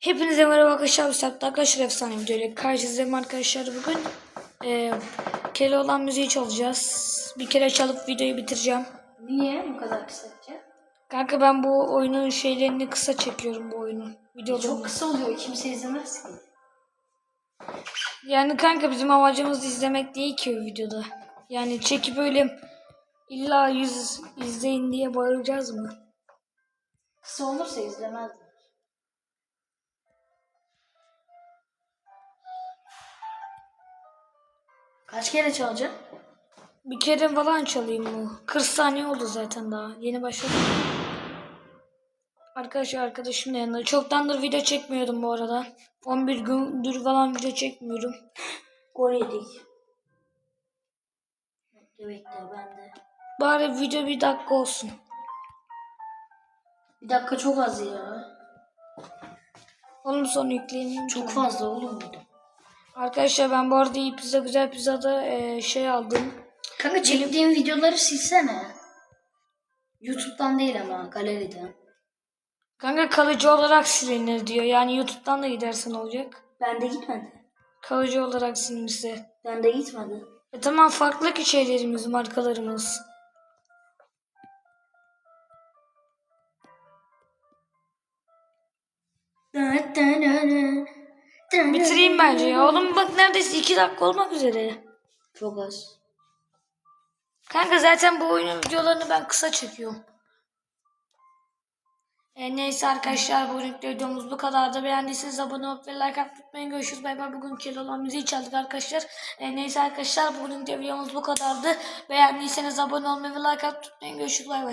Hepinize merhaba arkadaşlar. Üstad'da arkadaşlar efsane video ile karşınızdayım arkadaşlar. Bugün e, Keloğlan müziği çalacağız. Bir kere çalıp videoyu bitireceğim. Niye bu kadar kısaca? Kanka ben bu oyunun şeylerini kısa çekiyorum bu oyunun. Videolarını. Çok kısa oluyor. Kimse izlemez ki. Yani kanka bizim amacımız izlemek değil ki o videoda. Yani çekip öyle illa yüz izleyin diye bağıracağız mı? Kısa olursa izlemezler. Kaç kere çalacak? Bir kere falan çalayım mı? 40 saniye oldu zaten daha. Yeni başladım. Arkadaşlar arkadaşım da yanında. Çoktandır video çekmiyordum bu arada. 11 gündür falan video çekmiyorum. Gol yedik. Bekle bekle ben de. Bari video bir dakika olsun. Bir dakika çok az ya. Onun sonra yükleyeyim. Çok fazla oğlum bu. Arkadaşlar ben bu arada iyi pizza güzel pizzada e, şey aldım. Kanka çektiğim videoları silsene. Youtube'dan değil ama galeriden. Kanka kalıcı olarak silinir diyor. Yani YouTube'dan da gidersen olacak. Bende gitmedi. Kalıcı olarak silinirse. Bende gitmedi. E tamam farklı ki şeylerimiz, markalarımız. Bitireyim bence ya. Oğlum bak neredeyse 2 dakika olmak üzere. Çok az. Kanka zaten bu oyunun videolarını ben kısa çekiyorum. E, neyse arkadaşlar bugünkü videomuz bu kadardı. Beğendiyseniz abone olup ve like atmayı unutmayın. Görüşürüz. Bay bay. Bugün Keloğlan müziği çaldık arkadaşlar. E, neyse arkadaşlar bugünkü videomuz bu kadardı. Beğendiyseniz abone olmayı ve like atmayı unutmayın. Görüşürüz. Bay bay.